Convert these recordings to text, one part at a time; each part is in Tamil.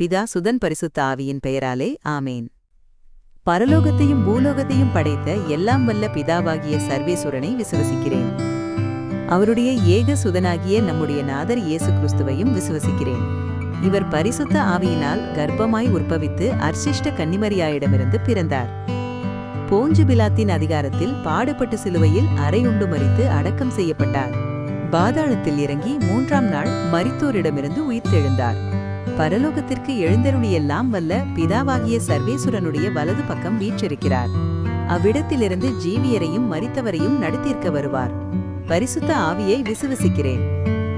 பிதா சுதன் பரிசுத்த ஆவியின் பெயராலே ஆமேன். பரலோகத்தையும் பூலோகத்தையும் படைத்த எல்லாம் வல்ல பிதாவாகிய சர்வேசுரனை விசுவசிக்கிறேன். அவருடைய ஏக சுதனாகிய நம்முடைய நாதர் இயேசு கிறிஸ்துவையும் விசுவசிக்கிறேன். இவர் பரிசுத்த ஆவியினால் கர்ப்பமாய் உற்பவித்து அர்ச்சிஷ்ட கன்னிமரியாயிடமிருந்து பிறந்தார். போஞ்சு பிலாத்தின் அதிகாரத்தில் பாடுபட்டு சிலுவையில் அறையுண்டு மறித்து அடக்கம் செய்யப்பட்டார். பாதாளத்தில் இறங்கி மூன்றாம் நாள் மரித்தோரிடமிருந்து உயிர்த்தெழுந்தார். பரலோகத்திற்கு எழுந்தருளியெல்லாம் வல்ல பிதாவாகிய சர்வேசுரனுடைய வலது பக்கம் வீற்றிருக்கிறார். அவ்விடத்திலிருந்து ஜீவியரையும் மரித்தவரையும் நடத்தியிருக்க வருவார். பரிசுத்த ஆவியை விசுவசிக்கிறேன்.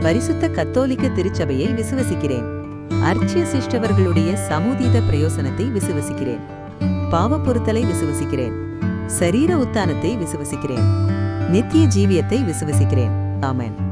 பரிசுத்த கத்தோலிக்க திருச்சபையை விசுவசிக்கிறேன். அர்ச்சிய சிஷ்டவர்களுடைய சமூதீத பிரயோசனத்தை விசுவசிக்கிறேன். பாவ பொருத்தலை விசுவசிக்கிறேன். சரீர உத்தானத்தை விசுவசிக்கிறேன். நித்திய ஜீவியத்தை விசுவசிக்கிறேன். ஆமேன்.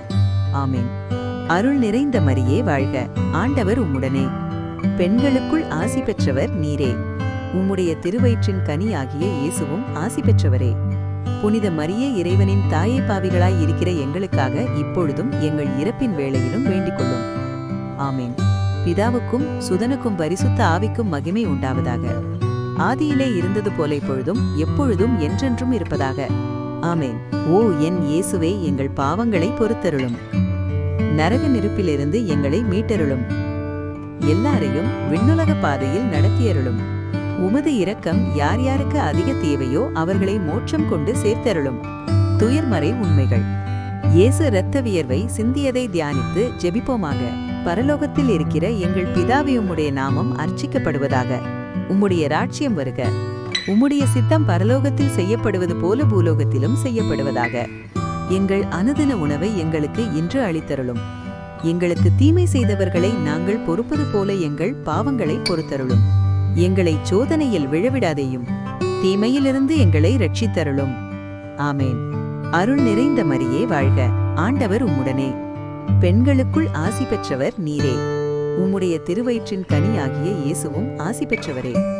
ஆமேன். அருள் நிறைந்த மரியே வாழ்க. ஆண்டவர் உம்முடனே. பெண்களுக்குள் ஆசி பெற்றவர் நீரே. உம்முடைய திருவயிற்றின் கனியாகிய இயேசுவும் ஆசி பெற்றவரே. புனித மரியே இறைவனின் தாயை பாவிகளாய் இருக்கிற எங்களுக்காக இப்பொழுதும் எங்கள் இறப்பின் வேளையிலும் வேண்டிக் கொள்ளும். ஆமேன். பிதாவுக்கும் சுதனுக்கும் பரிசுத்த ஆவிக்கும் மகிமை உண்டாவதாக. ஆதியிலே இருந்தது போல இப்பொழுதும் எப்பொழுதும் என்றென்றும் இருப்பதாக. ஆமேன். ஓ என் இயேசுவே எங்கள் பாவங்களை பொறுத்தருளும். நரக நெருப்பிலிருந்து எங்களை மீட்டருளும். எல்லாரையும் விண்ணுலக பாதையில் நடத்தியருளும். உமது இரக்கம் யார் யாருக்கு அதிக தேவையோ அவர்களை மோட்சம் கொண்டு சேர்த்தருளும். துயர்மறை உண்மைகள். இயேசு இரத்த வியர்வை சிந்தியதை தியானித்து ஜெபிப்போமாக. பரலோகத்தில் இருக்கிற எங்கள் பிதாவே உம்முடைய நாமம் அர்ச்சிக்கப்படுவதாக. உம்முடைய ராட்சியம் வருக. உம்முடைய சித்தம் பரலோகத்தில் செய்யப்படுவது போல பூலோகத்திலும் செய்யப்படுவதாக. எங்கள் அனுதின உணவை எங்களுக்கு இன்று அளித்தருளும். எங்களுக்கு தீமை செய்தவர்களை நாங்கள் பொறுப்பது போல எங்கள் பாவங்களை பொறுத்தருளும். எங்களை சோதனையில் விழவிடாதேயும் தீமையிலிருந்து எங்களை ரட்சித்தருளும் ஆமேன். அருள் நிறைந்த மரியே வாழ்க. ஆண்டவர் உம்முடனே. பெண்களுக்குள் ஆசி பெற்றவர் நீரே. உம்முடைய திருவயிற்றின் கனியாகிய இயேசுவும் ஆசி பெற்றவரே.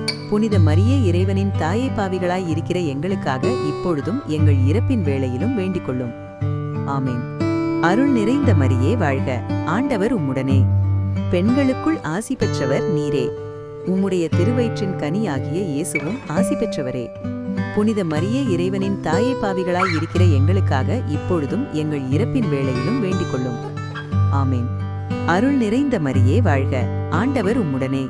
புனித மரிய இறைவனின் தாயை பாவிகளாய் இருக்கிற எங்களுக்காக இப்பொழுதும் எங்கள் இறப்பின் வேளையிலும் வேண்டிக் கொள்ளும். ஆமேன். அருள் நிறைந்த மரியே வாழ்க. ஆண்டவர் உம்முடனே. பெண்களுக்குள் ஆசி பெற்றவர் நீரே. உம்முடைய திருவயிற்றின் கனியாகிய இயேசுவும் ஆசி பெற்றவரே. புனித மரிய இறைவனின் தாயை பாவிகளாய் இருக்கிற எங்களுக்காக இப்பொழுதும் எங்கள் இறப்பின் வேளையிலும் வேண்டிக் கொள்ளும். ஆமேன். அருள் நிறைந்த மரியே வாழ்க. ஆண்டவர் உம்முடனே.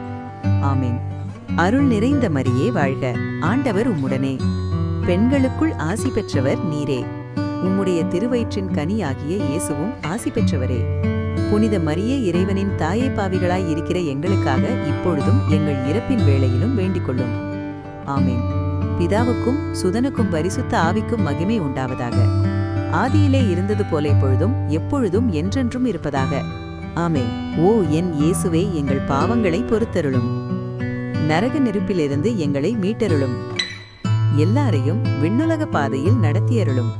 ஆமீன். அருள் நிறைந்த மரியே வாழ்க. ஆண்டவர் உம்முடனே. பெண்களுக்குள் ஆசி பெற்றவர் நீரே. உம்முடைய திருவயிற்றின் கனியாகிய இயேசுவும் ஆசி பெற்றவரே. புனித மரியே இறைவனின் தாயை பாவிகளாய் இருக்கிற எங்களுக்காக இப்பொழுதும் எங்கள் இறப்பின் வேளையிலும் வேண்டிக் கொள்ளும். ஆமேன். பிதாவுக்கும் சுதனுக்கும் பரிசுத்த ஆவிக்கும் மகிமை உண்டாவதாக. ஆதியிலே இருந்தது போல இப்பொழுதும் எப்பொழுதும் என்றென்றும் இருப்பதாக. ஆமேன். ஓ என் இயேசுவே எங்கள் பாவங்களை பொறுத்தருளும். நரக நெருப்பிலிருந்து எங்களை மீட்டருளும். எல்லாரையும் விண்ணுலக பாதையில் நடத்தியருளும்.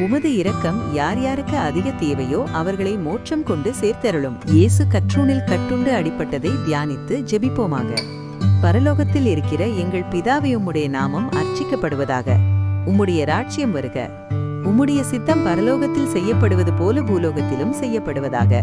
உமது இரக்கம் யார் யாருக்கு அதிக தேவையோ அவர்களை மோட்சம் கொண்டு சேர்த்தருளும். இயேசு கற்றூனில் கட்டுண்டு அடிப்பட்டதை தியானித்து ஜெபிப்போமாக. பரலோகத்தில் இருக்கிற எங்கள் பிதாவை உம்முடைய நாமம் அர்ச்சிக்கப்படுவதாக. உம்முடைய ராட்சியம் வருக. உம்முடைய சித்தம் பரலோகத்தில் செய்யப்படுவது போல பூலோகத்திலும் செய்யப்படுவதாக.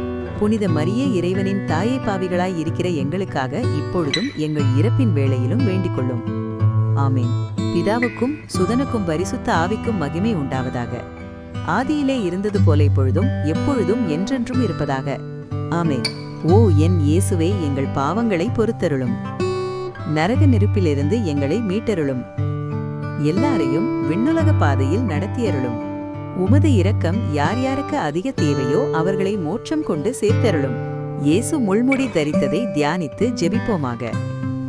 புனித மரிய இறைவனின் தாயை பாவிகளாய் இருக்கிற எங்களுக்காக இப்பொழுதும் எங்கள் இறப்பின் வேளையிலும் வேண்டிக் கொள்ளும். ஆமேன். பிதாவுக்கும் சுதனுக்கும் பரிசுத்த ஆவிக்கும் மகிமை உண்டாவதாக. ஆதியிலே இருந்தது போல இப்பொழுதும் எப்பொழுதும் என்றென்றும் இருப்பதாக. ஆமேன். ஓ என் இயேசுவே எங்கள் பாவங்களை பொறுத்தருளும். நரக நெருப்பிலிருந்து எங்களை மீட்டருளும். எல்லாரையும் விண்ணுலக பாதையில் நடத்தியருளும். உமது இரக்கம் யார் யாருக்கு அதிக தேவையோ அவர்களை மோட்சம் கொண்டு சேர்த்தருளும். இயேசு முள்முடி தரித்ததை தியானித்து ஜெபிப்போமாக.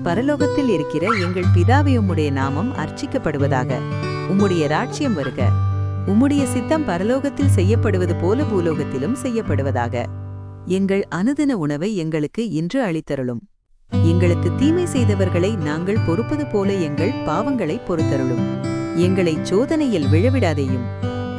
பரலோகத்தில் இருக்கிற எங்கள் பிதாவை உம்முடைய நாமம் அர்ச்சிக்கப்படுவதாக. உம்முடைய ராட்சியம் வருக. உம்முடைய சித்தம் பரலோகத்தில் செய்யப்படுவது போல பூலோகத்திலும் செய்யப்படுவதாக. எங்கள் அனுதின உணவை எங்களுக்கு இன்று அளித்தருளும். எங்களுக்கு தீமை செய்தவர்களை நாங்கள் பொறுப்பது போல எங்கள் பாவங்களை பொறுத்தருளும். எங்களை சோதனையில் விழவிடாதேயும்.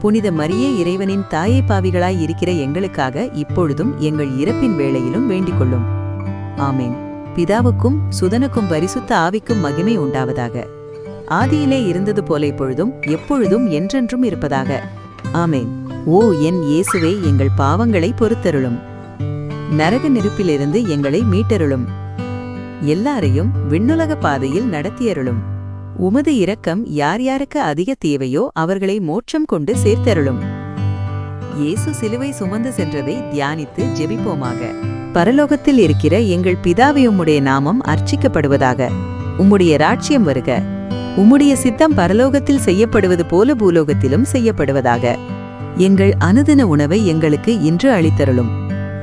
புனித மரியே இறைவனின் தாயை பாவிகளாய் இருக்கிற எங்களுக்காக இப்பொழுதும் எங்கள் இறப்பின் வேளையிலும் வேண்டிக் கொள்ளும் ஆமேன். பிதாவுக்கும் சுதனுக்கும் பரிசுத்த ஆவிக்கும் மகிமை உண்டாவதாக. ஆதியிலே இருந்தது போல இப்பொழுதும் எப்பொழுதும் என்றென்றும் இருப்பதாக. ஆமேன். ஓ என் இயேசுவே எங்கள் பாவங்களை பொறுத்தருளும். நரக நெருப்பிலிருந்து எங்களை மீட்டருளும். எல்லாரையும் விண்ணுலக பாதையில் நடத்தியருளும். உமது இரக்கம் யார் யாருக்கு அதிக தேவையோ அவர்களை மோட்சம் கொண்டு சேர்த்தருளும். இயேசு சிலுவை சுமந்து சென்றதை தியானித்து ஜெபிப்போமாக. பரலோகத்தில் இருக்கிற எங்கள் பிதாவை உம்முடைய நாமம் அர்ச்சிக்கப்படுவதாக. உம்முடைய ராட்சியம் வருக. உம்முடைய சித்தம் பரலோகத்தில் செய்யப்படுவது போல பூலோகத்திலும் செய்யப்படுவதாக. எங்கள் அனுதின உணவை எங்களுக்கு இன்று அளித்தருளும்.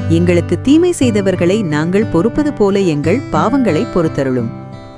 எங்களுக்கு தீமை செய்தவர்களை நாங்கள் பொறுப்பது போல எங்கள் பாவங்களை பொறுத்தருளும்.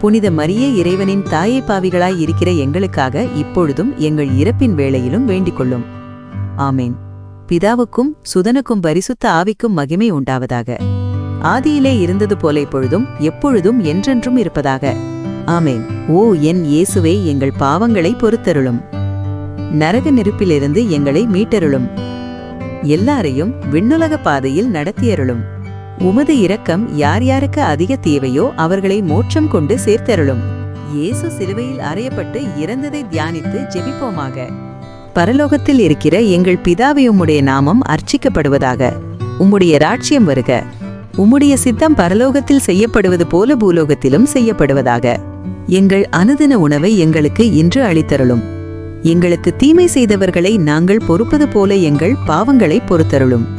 புனித மரியே இறைவனின் தாயை பாவிகளாய் இருக்கிற எங்களுக்காக இப்பொழுதும் எங்கள் இறப்பின் வேளையிலும் வேண்டிக் கொள்ளும் ஆமேன். பிதாவுக்கும் சுதனுக்கும் பரிசுத்த ஆவிக்கும் மகிமை உண்டாவதாக. ஆதியிலே இருந்தது போல இப்பொழுதும் எப்பொழுதும் என்றென்றும் இருப்பதாக. ஆமேன். ஓ என் இயேசுவே எங்கள் பாவங்களை பொறுத்தருளும். நரக நெருப்பிலிருந்து எங்களை மீட்டருளும். எல்லாரையும் விண்ணுலக பாதையில் நடத்தியருளும். உமது இரக்கம் யார் யாருக்கு அதிக தேவையோ அவர்களை மோட்சம் கொண்டு சேர்த்தருளும். இயேசு சிலுவையில் அறையப்பட்டு இறந்ததை தியானித்து ஜெபிப்போமாக. பரலோகத்தில் இருக்கிற எங்கள் பிதாவை உம்முடைய நாமம் அர்ச்சிக்கப்படுவதாக. உம்முடைய ராட்சியம் வருக. உம்முடைய சித்தம் பரலோகத்தில் செய்யப்படுவது போல பூலோகத்திலும் செய்யப்படுவதாக. எங்கள் அனுதின உணவை எங்களுக்கு இன்று அளித்தருளும். எங்களுக்கு தீமை செய்தவர்களை நாங்கள் பொறுப்பது போல எங்கள் பாவங்களை பொறுத்தருளும்.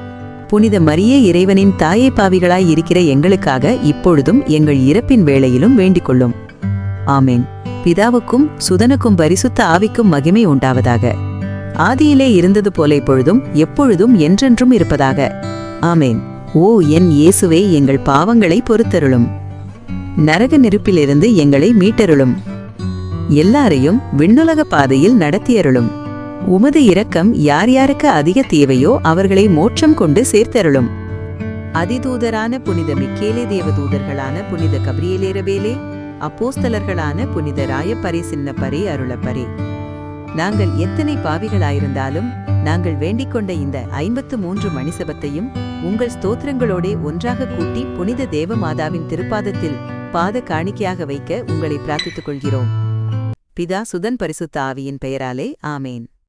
புனித மரியே இறைவனின் தாயை பாவிகளாய் இருக்கிற எங்களுக்காக இப்பொழுதும் எங்கள் இறப்பின் வேளையிலும் வேண்டிக் கொள்ளும் ஆமேன். பிதாவுக்கும் சுதனுக்கும் பரிசுத்த ஆவிக்கும் மகிமை உண்டாவதாக. ஆதியிலே இருந்தது போல இப்பொழுதும் எப்பொழுதும் என்றென்றும் இருப்பதாக. ஆமேன். ஓ என் இயேசுவே எங்கள் பாவங்களை பொறுத்தருளும். நரக நெருப்பிலிருந்து எங்களை மீட்டருளும். எல்லாரையும் விண்ணுலக பாதையில் நடத்தியருளும். உமது இரக்கம் யார் யாருக்கு அதிக தேவையோ அவர்களை மோட்சம் கொண்டு சேர்த்தருளும். அதிதூதரான புனித மிக்கேலே தேவதூதர்களான புனித கபிரியலேரவேலே அப்போஸ்தலர்களான புனித ராயப்பரே சின்னப்பரே அருளப்பரே. நாங்கள் எத்தனை பாவிகளாயிருந்தாலும் நாங்கள் வேண்டிக் கொண்ட இந்த ஐம்பத்து மூன்று மணிசபத்தையும் உங்கள் ஸ்தோத்திரங்களோடே ஒன்றாக கூட்டி புனித தேவமாதாவின் திருப்பாதத்தில் பாத காணிக்கையாக வைக்க உங்களை பிரார்த்தித்துக் கொள்கிறோம். பிதா சுதன் பரிசுத்த ஆவியின் பெயராலே ஆமேன்.